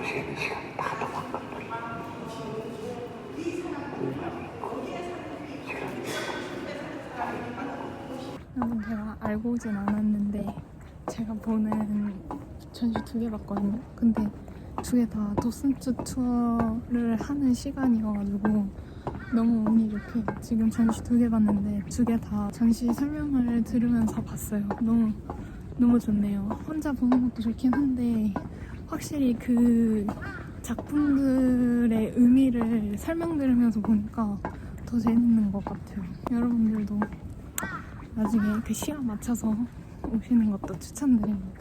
볼 수 있는 시간이 다 여러분 제가 알고 오진 않았는데 제가 보는 전시 두 개 봤거든요. 근데 두 개 다 도슨츠 투어를 하는 시간이어가지고 너무 운이 좋게 지금 전시 두 개 봤는데 두 개 다 전시 설명을 들으면서 봤어요. 너무 너무 좋네요. 혼자 보는 것도 좋긴 한데 확실히 그 작품들의 의미를 설명 들으면서 보니까 더 재밌는 것 같아요. 여러분들도 나중에 그 시간 맞춰서 오시는 것도 추천드립니다.